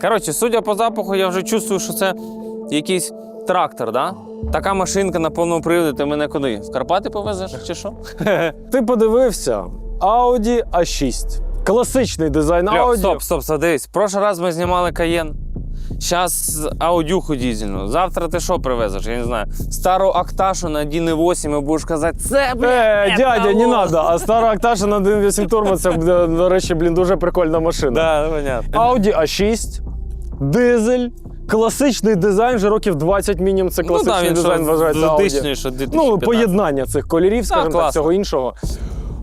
Коротше, судя по запаху, я вже чувствую, що це якийсь трактор, да? Така машинка на повному приводі, ти мене куди? В Карпати повезеш чи що? Ти подивився Audi A6. Класичний дизайн Audi. стоп, стоп, стоп, дивись. Прошлий раз ми знімали Каєн. Зараз аудюху дізельну. Завтра ти що привезеш? Я не знаю. Стару Акташу на 1.8 і будеш казати, це, блядь, Е, дядя, не еталон». надо. А стара Акташа на 1.8 турбо це, до речі, блін, дуже прикольна машина. Да, понятно. Audi A6, дизель, класичний дизайн, вже років 20 мінімум це класичний ну, да, він дизайн вважається Audi. 2015. Ну, поєднання цих кольорів, скажімо так, всього іншого.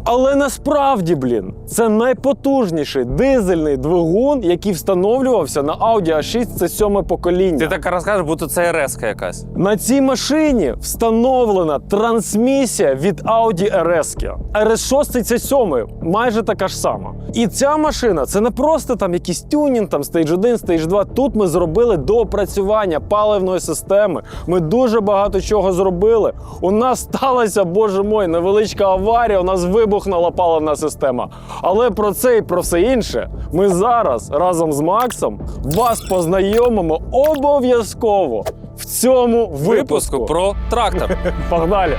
Але насправді, блін, це найпотужніший дизельний двигун, який встановлювався на Audi A6, це сьоме покоління. Ти так розкажеш, будто це РС якась. На цій машині встановлена трансмісія від Audi RS. RS6 це 7, майже така ж сама. І ця машина це не просто там якийсь тюнінг, там стейдж 1, стейдж 2. Тут ми зробили доопрацювання паливної системи. Ми дуже багато чого зробили. У нас сталася, боже мой, невеличка аварія. У нас вибухнула паливна система. Але про це і про все інше ми зараз разом з Максом вас познайомимо обов'язково в цьому випуску. Випуску про трактор. Погнали!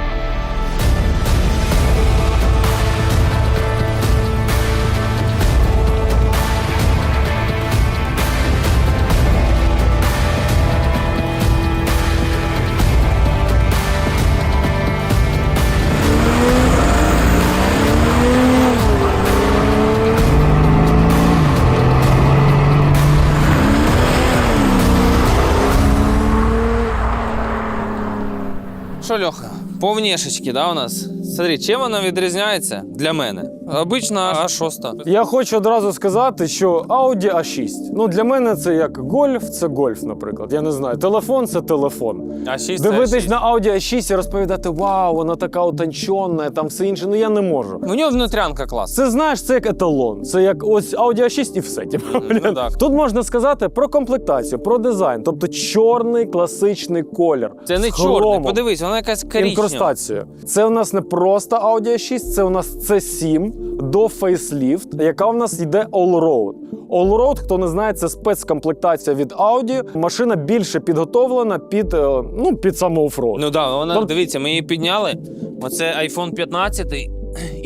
Льоха, по внешечки, да, у нас? Смотри, чим вона відрізняється для мене? Обична А6. Я хочу одразу сказати, що Audi A6. Ну для мене це як гольф, це гольф, наприклад. Я не знаю. Телефон це телефон. А6 Дивитись на Audi A6 і розповідати, вау, вона така утончена, там все інше. Ну я не можу. У нього внутрянка клас. Це знаєш, це як еталон. Це як ось Audi A6 і все. типу, Ну, так. Тут можна сказати про комплектацію, про дизайн, тобто чорний класичний колір. Це не чорний, подивись, вона якась коричнева. Інкрустацію. Це у нас не просто Audi A6, це у нас C7 до фейсліфт, яка в нас йде all-road. All-road, хто не знає, це спецкомплектація від Audi. Машина більше підготовлена під, е, ну, під саме оффроуд. Ну так, вона, Тоб... дивіться, ми її підняли. Оце iPhone 15, і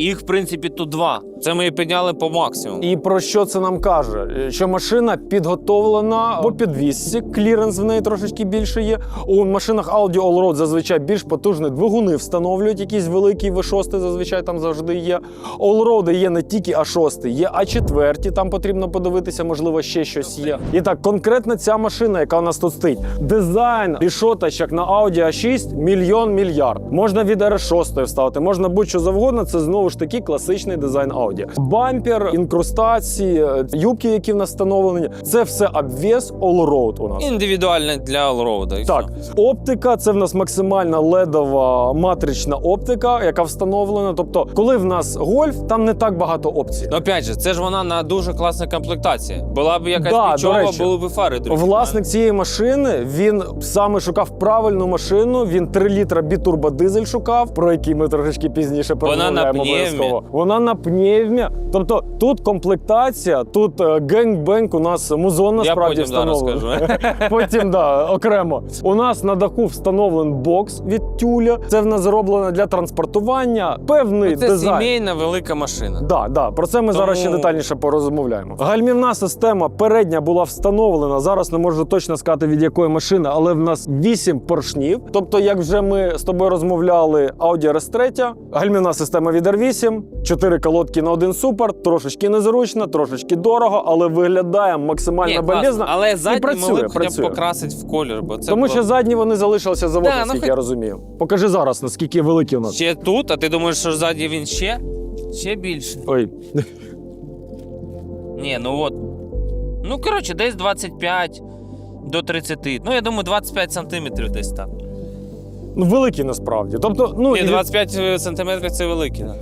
їх, в принципі, тут два. Це ми її підняли по максимуму. І про що це нам каже? Е, Що машина підготовлена по підвісці, кліренс в неї трошечки більше є. У машинах Audi Allroad зазвичай більш потужні двигуни встановлюють, якісь великі V6 зазвичай там завжди є. Allroad є не тільки А6, є А4, там потрібно подивитися, можливо, ще щось є. І так, конкретно ця машина, яка у нас тут стоїть. Дизайн рішоточок на Audi A6 мільйон мільярд. Можна від R6 вставити, можна будь-що завгодно. Це знову ж таки класичний дизайн Audi. Бампер, інкрустації, е, юбки, які в нас встановлені. Це все обвес all-road у нас. Індивідуальне для allroad. Так, все. оптика це в нас максимальна ледова матрична оптика, яка встановлена. Тобто, коли в нас гольф, там не так багато опцій. Ну, опять же, це ж вона на дуже класній комплектації. Була б якась Да, речі. були б фари другі. Власник цієї машини він саме шукав правильну машину. Він 3 літра бітурбодизель шукав, про який ми трошечки пізніше Вона на обов'язково. Вона на пневмі. Тобто тут комплектація, тут е, генг-бенг у нас музон Я насправді потім встановлений. скажу. Потім да, окремо. У нас на даху встановлений бокс від тюля. Це в нас зроблено для транспортування. Певний Це дизайн. сімейна велика машина. Да, да, про це ми Тому- зараз ще детальніше порозмовляємо. Гальмівна система передня була встановлена. Зараз не можу точно сказати від якої машини, але в нас 8 поршнів. Тобто, як вже ми з тобою розмовляли, Audi RS3, гальмівна система від R8, 4 колодки на один супорт, трошечки незручно, трошечки дорого, але виглядає максимально Ні, класно, бомбезно. але і задні працює, могли б хоча б працює. покрасити в колір, бо це Тому було- що задні вони залишилися заводом, Да, ну, наскільки хоч- я розумію. Покажи зараз, наскільки великі у нас. ще тут, а ти думаєш, що ззаді він ще? Ще більше. Ой, Ні, ну от. Ну, коротше, десь 25 до 30. Ну, я думаю, 25 сантиметрів десь так. ну великі насправді. Тобто, ну Ні, і від- 25 сантиметрів це великі. Да.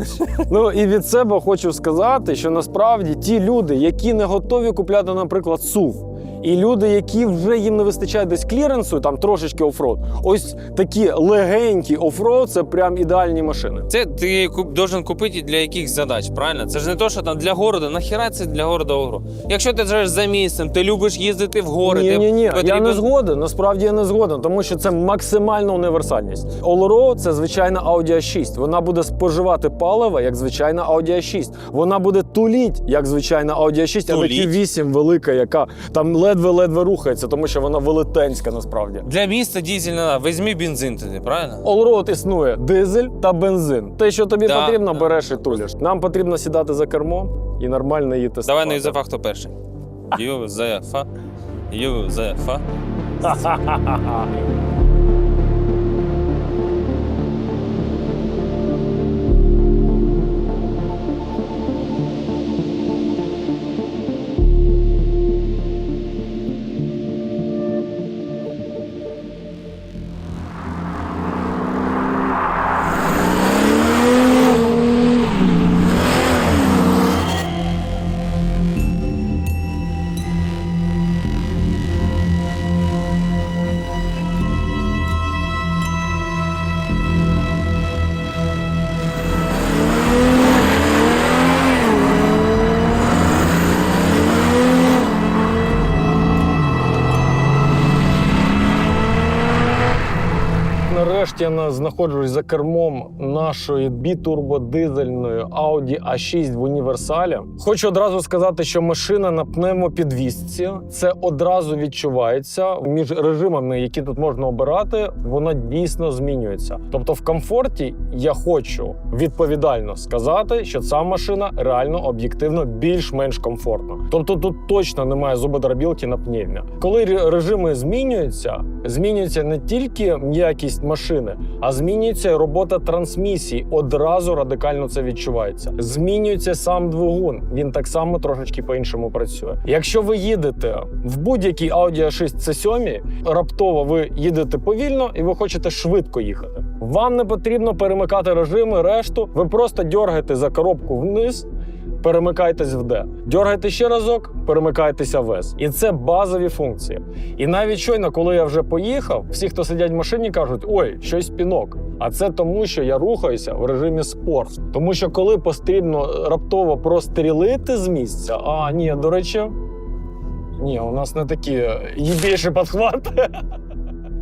Ну і від себе хочу сказати, що насправді ті люди, які не готові купляти, наприклад, SUV, І люди, які вже їм не вистачає десь кліренсу, там трошечки офроуд, ось такі легенькі офроуд це прям ідеальні машини. Це ти куп, должен купити для яких задач, правильно? Це ж не то, що там для города. Нахіра це для города огру. Якщо ти живеш за місцем, ти любиш їздити в гори, Ні, ні, ні, я не згоден. Насправді я не згоден, тому що це максимальна універсальність. Allroad – це звичайна Audi A6. Вона буде споживати паливо, як звичайна Audi A6. Вона буде туліть, як звичайна Audi A6, а не Туліть? Q8 велика, яка там ледве-ледве рухається, тому що вона велетенська насправді. Для міста дізельна візьмі бензин тоді, правильно? Олроуд існує дизель та бензин. Те, що тобі Да, потрібно, да. береш і туліш. Нам потрібно сідати за кермо і нормально її тестувати. Давай на Юзефа хто перший. Юзефа. Юзефа. Нарешті я на- знаходжусь за кермом нашої бітурбодизельної Audi A6 в універсалі. Хочу одразу сказати, що машина на пневмопідвісці. Це одразу відчувається між режимами, які тут можна обирати. Вона дійсно змінюється. Тобто, в комфорті я хочу відповідально сказати, що ця машина реально об'єктивно більш-менш комфортна. Тобто тут точно немає зубодробілки на пневмі. Коли режими змінюються, змінюється не тільки м'якість машини, а змінюється робота трансмісії. Одразу радикально це відчувається. Змінюється сам двигун. Він так само трошечки по-іншому працює. Якщо ви їдете в будь-якій Audi A6 C7, раптово ви їдете повільно і ви хочете швидко їхати. Вам не потрібно перемикати режими, решту. Ви просто дергаєте за коробку вниз. Перемикайтесь в D. Дергайте ще разок, перемикайтеся в S. І це базові функції. І навіть щойно, коли я вже поїхав, всі, хто сидять в машині, кажуть: ой, щось пінок. А це тому, що я рухаюся в режимі спорт. Тому що коли потрібно раптово прострілити з місця, а ні, до речі, ні, у нас не такі їбіші підхвати.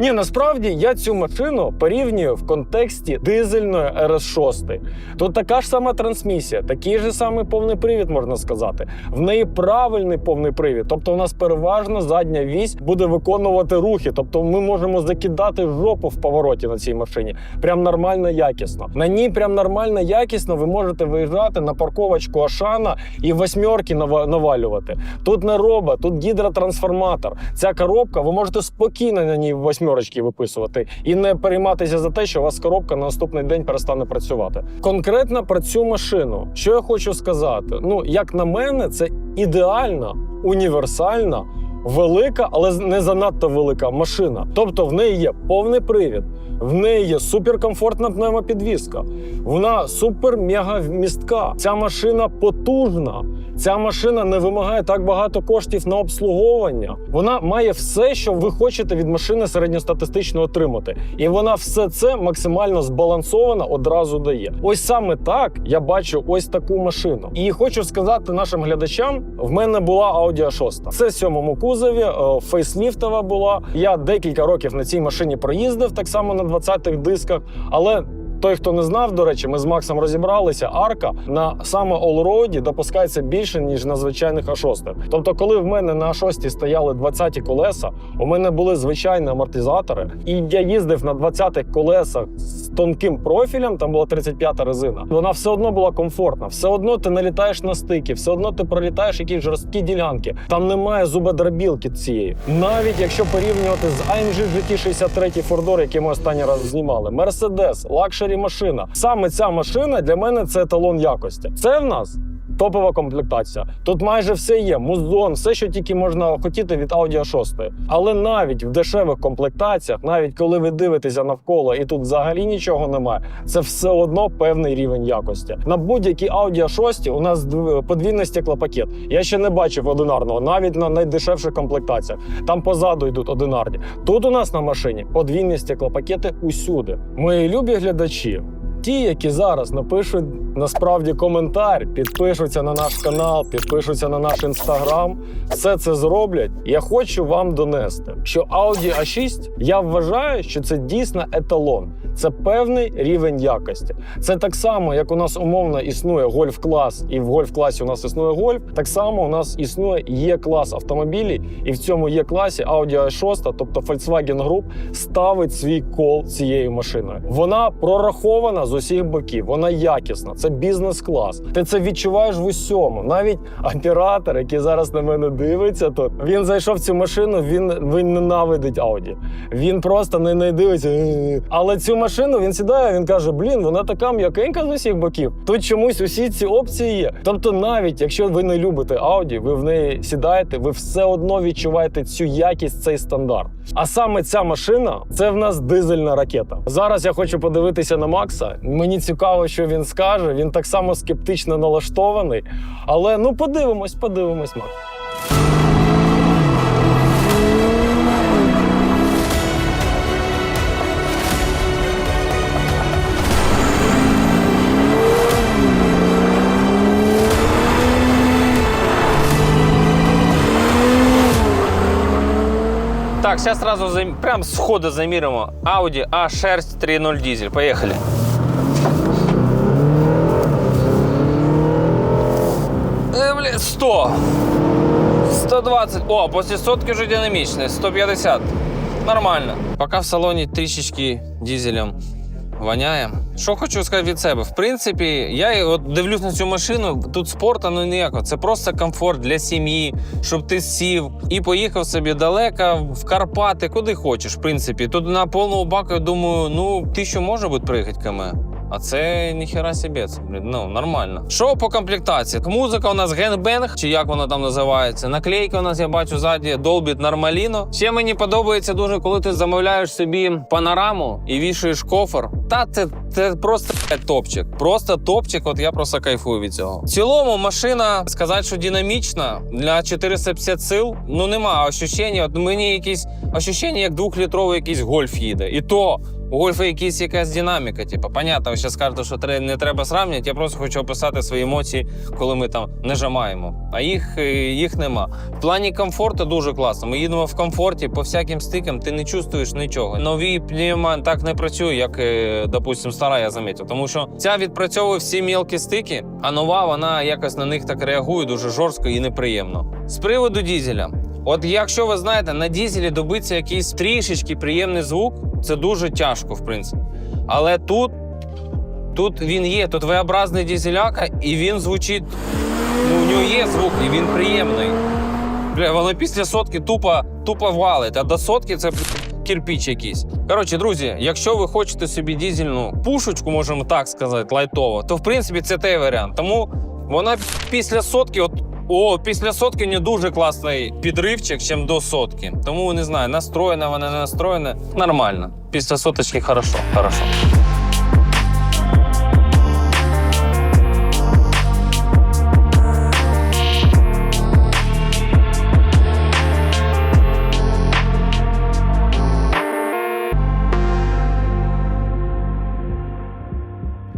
Ні, насправді я цю машину порівнюю в контексті дизельної RS6. Тут така ж сама трансмісія, такий же самий повний привід, можна сказати. В неї правильний повний привід. Тобто, у нас переважно задня вісь буде виконувати рухи. Тобто, ми можемо закидати жопу в повороті на цій машині. Прям нормально якісно. На ній прям нормально якісно ви можете виїжджати на парковочку Ашана і восьмерки навалювати. Тут не роба, тут гідротрансформатор. Ця коробка, ви можете спокійно на ній восьмерочки виписувати і не перейматися за те, що у вас коробка на наступний день перестане працювати. Конкретно про цю машину, що я хочу сказати: ну, як на мене, це ідеальна, універсальна. Велика, але не занадто велика машина. Тобто в неї є повний привід, в неї є суперкомфортна пневмопідвізка, вона супер-мега містка. Ця машина потужна. Ця машина не вимагає так багато коштів на обслуговування. Вона має все, що ви хочете від машини середньостатистично отримати. І вона все це максимально збалансовано одразу дає. Ось саме так я бачу ось таку машину. І хочу сказати нашим глядачам: в мене була Audi A6. Це в сьомому кузові, е, фейсліфтова була. Я декілька років на цій машині проїздив, так само на 20-х дисках, але. Той, хто не знав, до речі, ми з Максом розібралися. Арка на саме Allroad допускається більше ніж на звичайних А6. Тобто, коли в мене на А6 стояли 20-ті колеса, у мене були звичайні амортизатори, і я їздив на 20-х колесах з тонким профілем. Там була 35-та резина. Вона все одно була комфортна. Все одно ти налітаєш на стики, все одно ти пролітаєш якісь жорсткі ділянки. Там немає зубодробілки цієї. Навіть якщо порівнювати з AMG GT63 Фордор, який ми останній раз знімали, Mercedes, лакшері машина. Саме ця машина для мене це еталон якості. Це в нас топова комплектація. Тут майже все є: музон, все, що тільки можна хотіти від Audi 6. Але навіть в дешевих комплектаціях, навіть коли ви дивитеся навколо і тут взагалі нічого немає, це все одно певний рівень якості. На будь-якій Audi 6 у нас дв- подвійний стеклопакет. Я ще не бачив одинарного, навіть на найдешевших комплектаціях. Там позаду йдуть одинарні. Тут у нас на машині подвійні стеклопакети усюди. Мої любі глядачі. Ті, які зараз напишуть насправді коментар, підпишуться на наш канал, підпишуться на наш інстаграм, все це зроблять. Я хочу вам донести, що Audi A6 я вважаю, що це дійсно еталон. Це певний рівень якості. Це так само, як у нас умовно існує гольф-клас, і в гольф-класі у нас існує гольф. Так само у нас існує Є-клас автомобілів, і в цьому Є-класі Audi A6, тобто Volkswagen Group, ставить свій кол цією машиною. Вона прорахована з усіх боків, вона якісна. Це бізнес-клас. Ти це відчуваєш в усьому. Навіть оператор, який зараз на мене дивиться, тут він зайшов в цю машину. Він він ненавидить Audi. Він просто не, не дивиться. Але цю машину він сідає. Він каже: Блін, вона така м'якенька з усіх боків. Тут чомусь усі ці опції є. Тобто, навіть якщо ви не любите Audi, ви в неї сідаєте, ви все одно відчуваєте цю якість, цей стандарт. А саме ця машина це в нас дизельна ракета. Зараз я хочу подивитися на Макса. Мені цікаво, що він скаже. Він так само скептично налаштований. Але ну подивимось, подивимось, Макс. Так, сейчас сразу прям сходу замерим Audi A6 3.0 дизель. Поехали. Бля, 100. 120. О, после сотки уже динамичный. 150. Нормально. Пока в салоне трішечки дизелем воняє. Що хочу сказати від себе. В принципі, я от дивлюсь на цю машину. Тут спорту ну ніякого. Це просто комфорт для сім'ї, щоб ти сів і поїхав собі далеко в Карпати, куди хочеш. В принципі, тут на повному баку, я думаю, ну тисячу може бути приїхати км. А це ніхера собі, це, блін, ну нормально. Що по комплектації? Музика у нас генбенг, чи як вона там називається. Наклейка у нас я бачу ззаді Dolby Нормаліно. Ще мені подобається дуже, коли ти замовляєш собі панораму і вішаєш кофр. Та це, це просто топчик. Просто топчик. От я просто кайфую від цього. В цілому машина сказати, що динамічна для 450 сил. Ну нема ощущення. От мені якісь ощущення, як двохлітровий якийсь гольф їде. І то у гольфа якісь якась динаміка. Типу, понятно, ви зараз скажете, що не треба сравнювати. Я просто хочу описати свої емоції, коли ми там нажимаємо. А їх, е, їх нема. В плані комфорту дуже класно. Ми їдемо в комфорті, по всяким стикам ти не чувствуєш нічого. Нові пневма так не працює, як, е, допустим, стара, я замітив. Тому що ця відпрацьовує всі мілкі стики, а нова вона якось на них так реагує дуже жорстко і неприємно. З приводу дізеля. От якщо ви знаєте, на дізелі добитися якийсь трішечки приємний звук, це дуже тяжко, в принципі. Але тут, тут він є, тут V-образний дізеляка, і він звучить. Ну, у нього є звук, і він приємний. Бля, воно після сотки тупо, тупо валить, а до сотки це кирпіч якийсь. Коротше, друзі, якщо ви хочете собі дізельну пушечку, можемо так сказати, лайтово, то в принципі це той варіант. Тому вона після сотки, от о, після сотки не дуже класний підривчик, чим до сотки. Тому не знаю, настроєна вона не настроєна. Нормально. Після соточки хорошо. Хорошо.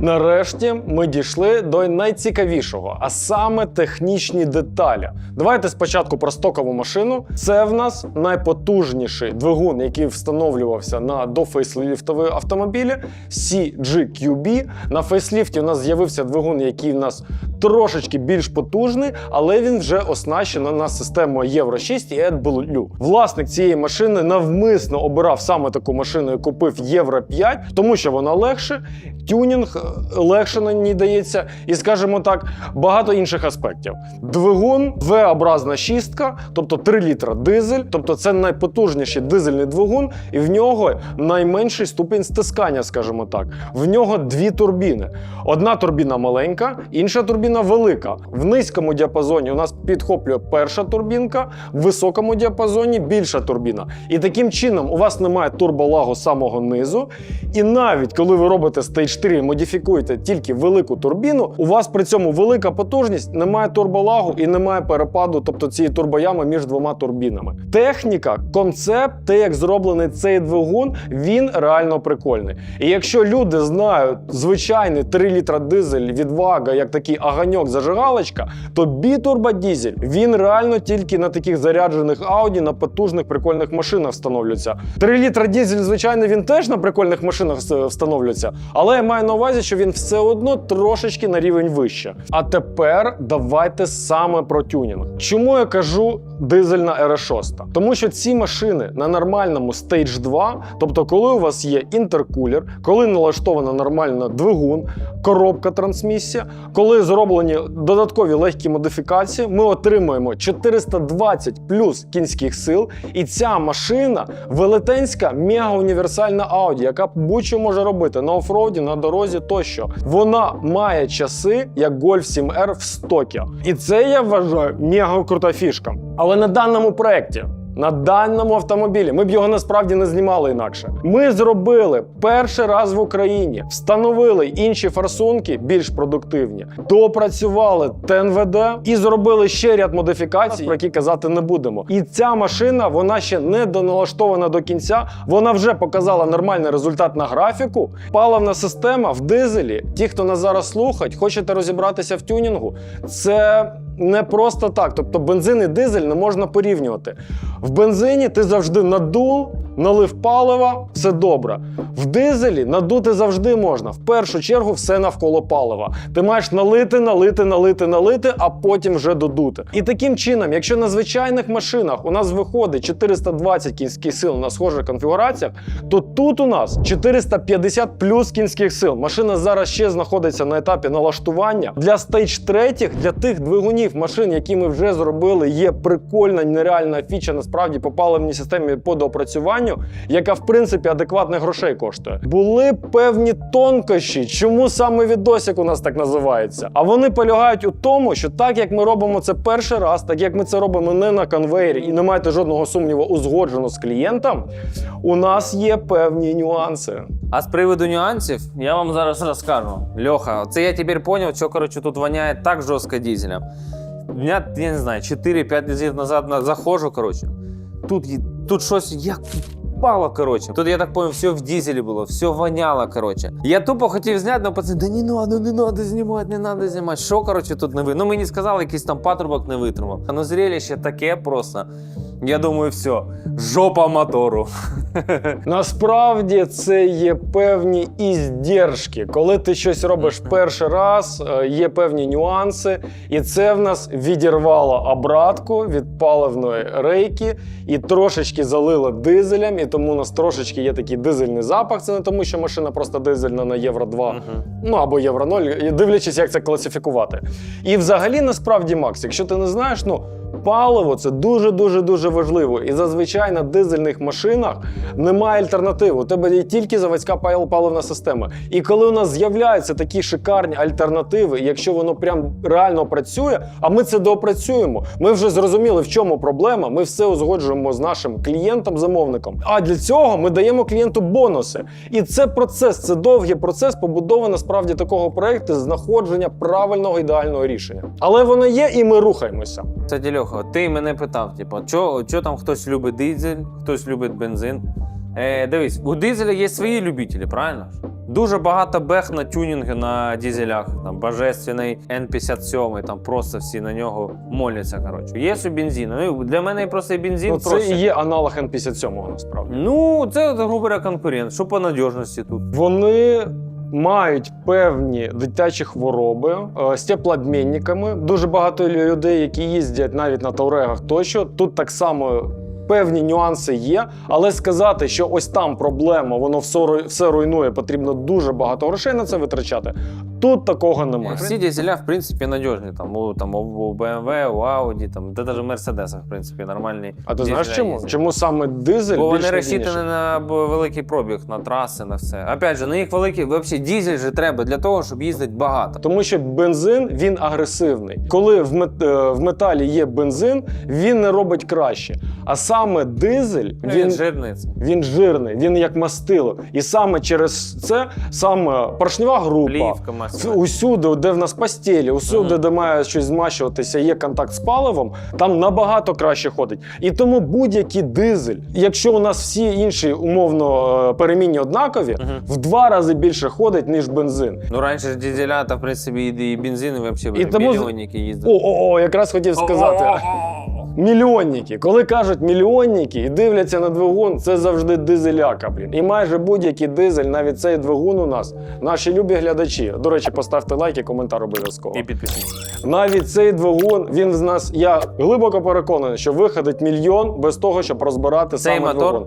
Нарешті ми дійшли до найцікавішого, а саме технічні деталі. Давайте спочатку про стокову машину. Це в нас найпотужніший двигун, який встановлювався на дофейсліфтові автомобілі CGQB. На фейсліфті у нас з'явився двигун, який в нас трошечки більш потужний, але він вже оснащений на систему Євро 6 і AdBlue. Власник цієї машини навмисно обирав саме таку машину і купив Євро 5, тому що вона легше, тюнінг е, легше на ній дається, і скажімо так, багато інших аспектів. Двигун V-образна шістка, тобто 3 літра дизель, тобто це найпотужніший дизельний двигун, і в нього найменший ступінь стискання, скажімо так. В нього дві турбіни. Одна турбіна маленька, інша турбіна велика. В низькому діапазоні у нас підхоплює перша турбінка, в високому діапазоні більша турбіна. І таким чином у вас немає турболагу самого низу. І навіть коли ви робите Stage 3 і модифікуєте тільки велику турбіну, у вас при цьому велика потужність, немає турболагу і немає перепаду, тобто цієї турбоями між двома турбінами. Техніка, концепт, те, як зроблений цей двигун, він реально прикольний. І якщо люди знають звичайний 3 літра дизель від Вага, як такий аганьок зажигалочка, то бітурбодізель він реально тільки на таких заряджених Audi, на потужних прикольних машинах встановлюється. 3 літра дизель, звичайно, він теж на прикольних машинах встановлюється, але я маю на увазі, що він все одно трошечки на рівень вище. А тепер давайте саме про тюнінг. Чому я кажу дизельна r 6 Тому що ці машини на нормальному Stage 2, тобто коли у вас є інтеркулер, коли налаштована нормально двигун, коробка трансмісія, коли зроблені додаткові легкі модифікації, ми отримуємо 420 плюс кінських сил, і ця машина велетенська мега-універсальна Audi, яка будь-що може робити на офроді, на дорозі тощо. Вона має часи, як Golf 7R в стокі. І це я вважаю мега крута фішка. Але на даному проєкті. На даному автомобілі ми б його насправді не знімали інакше. Ми зробили перший раз в Україні, встановили інші форсунки більш продуктивні, допрацювали ТНВД і зробили ще ряд модифікацій, про які казати не будемо. І ця машина вона ще не доналаштована до кінця. Вона вже показала нормальний результат на графіку. Паливна система в дизелі. Ті, хто нас зараз слухають, хочете розібратися в тюнінгу, це не просто так. Тобто бензин і дизель не можна порівнювати. В бензині ти завжди надув, налив палива, все добре. В дизелі надути завжди можна. В першу чергу все навколо палива. Ти маєш налити, налити, налити, налити, а потім вже додути. І таким чином, якщо на звичайних машинах у нас виходить 420 кінських сил на схожих конфігураціях, то тут у нас 450 плюс кінських сил. Машина зараз ще знаходиться на етапі налаштування. Для стейдж третіх, для тих двигунів машин, які ми вже зробили, є прикольна нереальна фіча насправді по паливній системі по доопрацюванню, яка в принципі адекватних грошей коштує. Були певні тонкощі, чому саме відосик у нас так називається. А вони полягають у тому, що так як ми робимо це перший раз, так як ми це робимо не на конвейері і не маєте жодного сумніву узгоджено з клієнтом, у нас є певні нюанси. А з приводу нюансів я вам зараз розкажу. Льоха, це я тепер зрозумів, що коротше тут воняє так жорстко дизелем. Я не знаю, 4-5 разів назад на- заходжу, коротше. Тут, тут щось як пало, коротше. Тут, я так понял, все в дизелі було, все воняло, коротше. Я тупо хотів зняти, але пацани, да не надо, не надо знімати, не надо знімати. Що, коротше, тут не ви? Ну мені сказали, якийсь там патрубок не витримав. Ну зрелище таке просто. Я думаю, все, жопа мотору. Насправді це є певні іздержки. Коли ти щось робиш перший раз, е, є певні нюанси, і це в нас відірвало обратку від паливної рейки і трошечки залило дизелем, і тому у нас трошечки є такий дизельний запах. Це не тому, що машина просто дизельна на Євро 2, ну або Євро 0, дивлячись, як це класифікувати. І взагалі, насправді, Макс, якщо ти не знаєш, ну. Паливо це дуже дуже важливо. І зазвичай на дизельних машинах немає альтернативи. У тебе є тільки заводська пал- паливна система. І коли у нас з'являються такі шикарні альтернативи, якщо воно прям реально працює, а ми це доопрацюємо. Ми вже зрозуміли, в чому проблема. Ми все узгоджуємо з нашим клієнтом-замовником. А для цього ми даємо клієнту бонуси. І це процес, це довгий процес побудови насправді такого проекту знаходження правильного ідеального рішення. Але воно є, і ми рухаємося. Кстати, Льоха, ти мене питав, типу, що, що там хтось любить дизель, хтось любить бензин. Е, дивись, у дизеля є свої любителі, правильно? Дуже багато бех на тюнінги на дизелях. Там божественний N57, там просто всі на нього моляться. Коротше. Є у бензину. Ну, для мене просто бензин Ну, це проще. і є аналог N57 насправді. Ну, це, грубо говоря, конкурент. Що по надіжності тут? Вони мають певні дитячі хвороби е, з теплообмінниками. Дуже багато людей, які їздять навіть на таурегах тощо. Тут так само. Певні нюанси є, але сказати, що ось там проблема, воно все руйнує, потрібно дуже багато грошей на це витрачати. Тут такого немає. Всі дизеля, в принципі, надіжні. Там, у, там, у BMW, у Audi, там, да навіть у Mercedes, в принципі, нормальні. А ти знаєш чому? їздять. Чому саме дизель Бо вони більш розчитані надійніший? на великий пробіг, на траси, на все. Опять же, на їх великий, взагалі, дизель же треба для того, щоб їздити багато. Тому що бензин він агресивний. Коли в, мет, е, в металі є бензин, він не робить краще. А саме дизель Він, він, жирний. він жирний, він як мастило. І саме через це саме поршнева група. Плівка Усюди, де в нас постелі, усюди, де має щось змащуватися, є контакт з паливом, там набагато краще ходить. І тому будь-який дизель, якщо у нас всі інші умовно е, перемінні однакові, в два рази більше ходить, ніж бензин. Ну, раніше ж дизеля, та, в принципі, і, взагалі І і тому- мільйонники їздили. О, о, о, якраз хотів сказати. Мільйонники. Коли кажуть мільйонники і дивляться на двигун, це завжди дизеляка, блін. І майже будь-який дизель, навіть цей двигун у нас, наші любі глядачі. До речі, поставте лайк і коментар обов'язково. І підписуйтесь. Навіть цей двигун, він з нас, я глибоко переконаний, що виходить мільйон без того, щоб розбирати Цей саме мотор? двигун.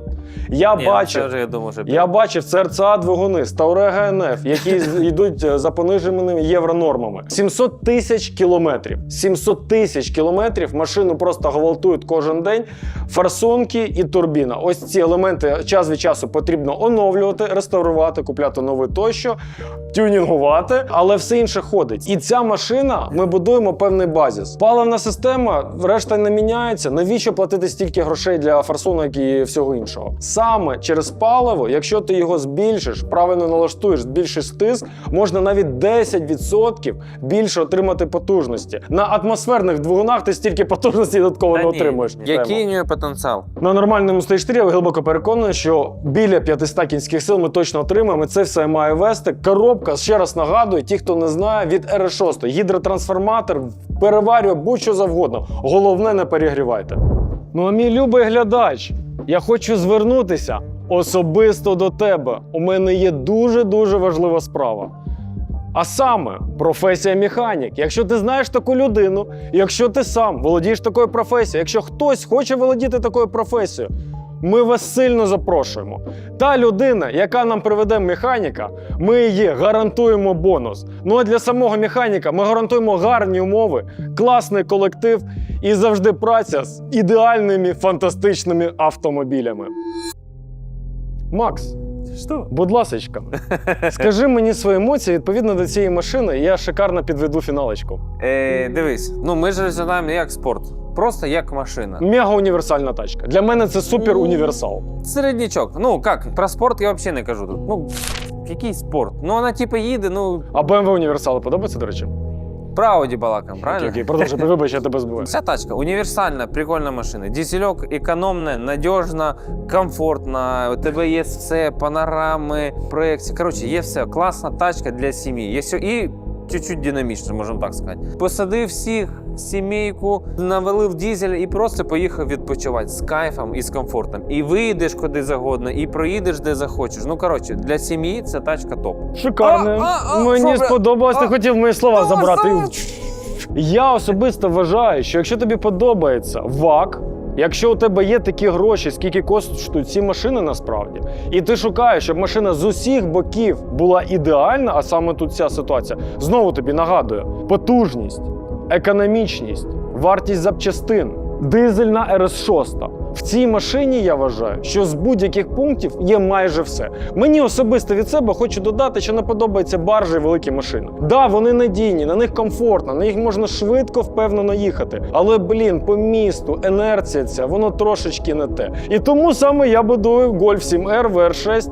Я Ні, бачив. Це вже, я думаю, що Я бачив ЦРЦА двигуни з Таурега НФ, які йдуть е, за пониженими євронормами. 700 тисяч кілометрів. 700 тисяч кілометрів машину просто гвалтують кожен день. Форсунки і турбіна. Ось ці елементи час від часу потрібно оновлювати, реставрувати, купляти новий тощо, тюнінгувати, але все інше ходить. І ця машина ми будуємо певний базіс. Паливна система, решта не міняється. Навіщо платити стільки грошей для форсунок і всього іншого? Саме через паливо, якщо ти його збільшиш, правильно налаштуєш, збільшиш тиск, можна навіть 10% більше отримати потужності. На атмосферних двигунах ти стільки потужності додатково Та не отримуєш. Який у нього потенціал? На нормальному стоїчтирі я глибоко переконаний, що біля 500 кінських сил ми точно отримаємо. Це все має вести. Коробка, ще раз нагадую, ті, хто не знає, від РС6. Гідротрансформатор переварює будь-що завгодно. Головне, не перегрівайте. Ну а мій любий глядач, я хочу звернутися особисто до тебе. У мене є дуже-дуже важлива справа. А саме професія механік. Якщо ти знаєш таку людину, якщо ти сам володієш такою професією, якщо хтось хоче володіти такою професією, ми вас сильно запрошуємо. Та людина, яка нам приведе механіка, ми її гарантуємо бонус. Ну а для самого механіка ми гарантуємо гарні умови, класний колектив і завжди праця з ідеальними фантастичними автомобілями. Макс, Що? Будь ласочка, скажи мені свої емоції відповідно до цієї машини, і я шикарно підведу фіналочку. Е, дивись, ну ми ж розглядаємо не як спорт, просто як машина. Мега універсальна тачка. Для мене це супер універсал. Середнячок. Ну як, про спорт я взагалі не кажу тут. Ну, який спорт? Ну вона типу їде, ну, А BMW універсали подобається, до речі? Про Ауді балакам, правильно? Окей, продовжуй, вибач, я тебе збиваю. Вся тачка універсальна, прикольна машина. Дізельок економна, надіжна, комфортна. У тебе є все, панорами, проекції. Коротше, є все. Класна тачка для сім'ї. Є все і чуть-чуть динамічно, можемо так сказати. Посадив всіх, сімейку, навалив дізель і просто поїхав відпочивати з кайфом і з комфортом. І виїдеш куди загодно, і проїдеш де захочеш. Ну коротше, для сім'ї це тачка топ. Шикарно. А, а, а, Мені що сподобалось, ти А, хотів мої слова а, забрати. а, Я особисто вважаю, що якщо тобі подобається ВАК, якщо у тебе є такі гроші, скільки коштують ці машини насправді, і ти шукаєш, щоб машина з усіх боків була ідеальна, а саме тут ця ситуація, знову тобі нагадую: потужність, економічність, вартість запчастин, дизельна РС6. В цій машині я вважаю, що з будь-яких пунктів є майже все. Мені особисто від себе хочу додати, що не подобається баржі і великі машини. Да, вони надійні, на них комфортно, на них можна швидко, впевнено їхати. Але, блін, по місту, інерція ця, воно трошечки не те. І тому саме я будую Golf 7R VR6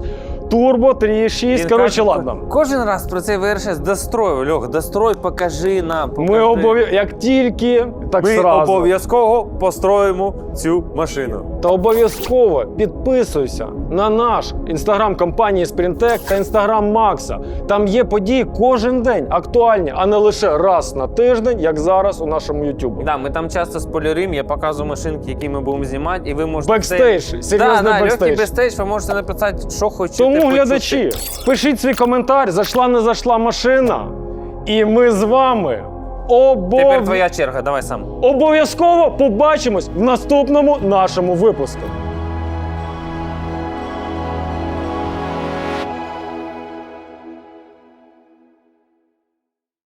Turbo 3.6. Він Коротше, ладно. Кожен раз про цей вирішив дострою Льох, дострой, покажи нам. Ми покажи. обов'язково, як тільки, так Ми сразу. обов'язково построїмо цю машину. Та обов'язково підписуйся на наш інстаграм компанії Sprintec та інстаграм Макса. Там є події кожен день актуальні, а не лише раз на тиждень, як зараз у нашому Ютубі. Да, ми там часто спойлеримо, я показую машинки, які ми будемо знімати, і ви можете. Бекстейдж, Да, серйозний да, бекстейдж. бекстейдж, ви можете написати, що хочете. Тому почути. глядачі, пишіть свій коментар, зайшла не зайшла машина. І ми з вами обов... Тепер твоя черга, давай сам. обов'язково побачимось в наступному нашому випуску.